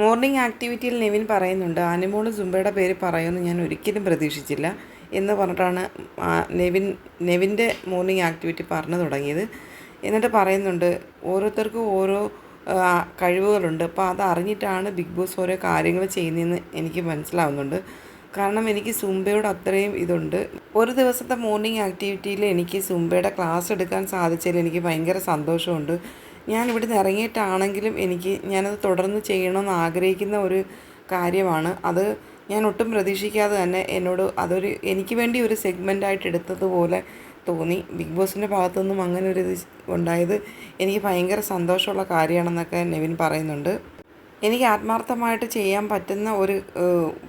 Morning ആക്ടിവിറ്റിയിൽ Nivin പറയുന്നുണ്ട് ആനിമോൾ സുംബയുടെ പേര് പറയുമെന്ന് ഞാൻ ഒരിക്കലും പ്രതീക്ഷിച്ചില്ല എന്ന് പറഞ്ഞിട്ടാണ് നെവിൻ നെവിന്റെ മോർണിംഗ് ആക്ടിവിറ്റി പറഞ്ഞു തുടങ്ങിയത്. എന്നിട്ട് പറയുന്നുണ്ട് ഓരോരുത്തർക്കും ഓരോ കഴിവുകളുണ്ട്. അപ്പോൾ അത് അറിഞ്ഞിട്ടാണ് ബിഗ് ബോസ് ഓരോ കാര്യങ്ങൾ ചെയ്യുന്നതെന്ന് എനിക്ക് മനസ്സിലാവുന്നുണ്ട്. കാരണം എനിക്ക് സുംബയോട് അത്രയും ഇതുണ്ട്. ഒരു ദിവസത്തെ മോർണിംഗ് ആക്ടിവിറ്റിയിൽ എനിക്ക് സുംബയുടെ ക്ലാസ് എടുക്കാൻ സാധിച്ചതിൽ എനിക്ക് ഭയങ്കര സന്തോഷമുണ്ട്. ഞാൻ ഇവിടുന്ന് ഇറങ്ങിയിട്ടാണെങ്കിലും എനിക്ക് ഞാനത് തുടർന്ന് ചെയ്യണമെന്ന് ആഗ്രഹിക്കുന്ന ഒരു കാര്യമാണ്. അത് ഞാൻ ഒട്ടും പ്രതീക്ഷിക്കാതെ തന്നെ എന്നോട് അതൊരു എനിക്ക് വേണ്ടി ഒരു സെഗ്മെന്റായിട്ട് എടുത്തതുപോലെ തോന്നി. ബിഗ് ബോസിന്റെ ഭാഗത്തുനിന്നും അങ്ങനെ ഒരു ഇത് ഉണ്ടായത് എനിക്ക് ഭയങ്കര സന്തോഷമുള്ള കാര്യമാണെന്നൊക്കെ നെവിൻ പറയുന്നുണ്ട്. എനിക്ക് ആത്മാർത്ഥമായിട്ട് ചെയ്യാൻ പറ്റുന്ന ഒരു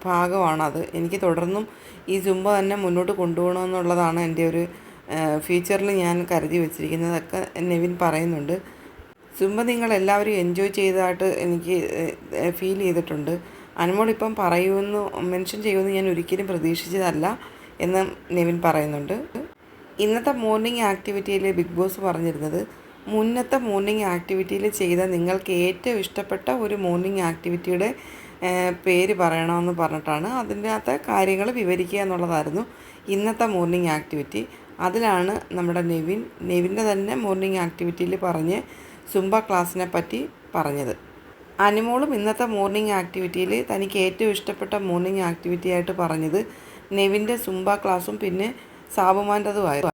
ഭാഗമാണത്. എനിക്ക് തുടർന്നും ഈ ജുംബ തന്നെ മുന്നോട്ട് കൊണ്ടുപോകണമെന്നുള്ളതാണ് എന്റെ ഒരു ഫ്യൂച്ചറിൽ ഞാൻ കരുതി വെച്ചിരിക്കുന്നതൊക്കെ നെവിൻ പറയുന്നുണ്ട്. സുംബ നിങ്ങൾ എല്ലാവരും എൻജോയ് ചെയ്തതായിട്ട് എനിക്ക് ഫീൽ ചെയ്തിട്ടുണ്ട്. അനുമോൾ ഇപ്പം പറയുമെന്ന് മെൻഷൻ ചെയ്യുമെന്ന് ഞാൻ ഒരിക്കലും പ്രതീക്ഷിച്ചതല്ല എന്ന് നെവിൻ പറയുന്നുണ്ട്. ഇന്നത്തെ മോർണിംഗ് ആക്ടിവിറ്റിയിൽ ബിഗ് ബോസ് പറഞ്ഞിരുന്നത് മുന്നത്തെ മോർണിംഗ് ആക്ടിവിറ്റിയിൽ ചെയ്ത നിങ്ങൾക്ക് ഏറ്റവും ഇഷ്ടപ്പെട്ട ഒരു മോർണിംഗ് ആക്ടിവിറ്റിയുടെ പേര് പറയണമെന്ന് പറഞ്ഞിട്ടാണ് അതിന്റെ അകത്ത് കാര്യങ്ങൾ വിവരിക്കുക എന്നുള്ളതായിരുന്നു ഇന്നത്തെ മോർണിംഗ് ആക്ടിവിറ്റി അതിലാണ് നമ്മുടെ നെവിൻ നെവിന്റെ തന്നെ മോർണിംഗ് ആക്ടിവിറ്റിയിൽ പറഞ്ഞ് സുംബ ക്ലാസ്സിനെ പറ്റി പറഞ്ഞത്. അനുമോളും ഇന്നത്തെ മോർണിംഗ് ആക്ടിവിറ്റിയിൽ തനിക്ക് ഏറ്റവും ഇഷ്ടപ്പെട്ട മോർണിംഗ് ആക്ടിവിറ്റി ആയിട്ട് പറഞ്ഞത് നെവിന്റെ സുംബ ക്ലാസ്സും പിന്നെ സാബുമാന്റെതുമായിരുന്നു.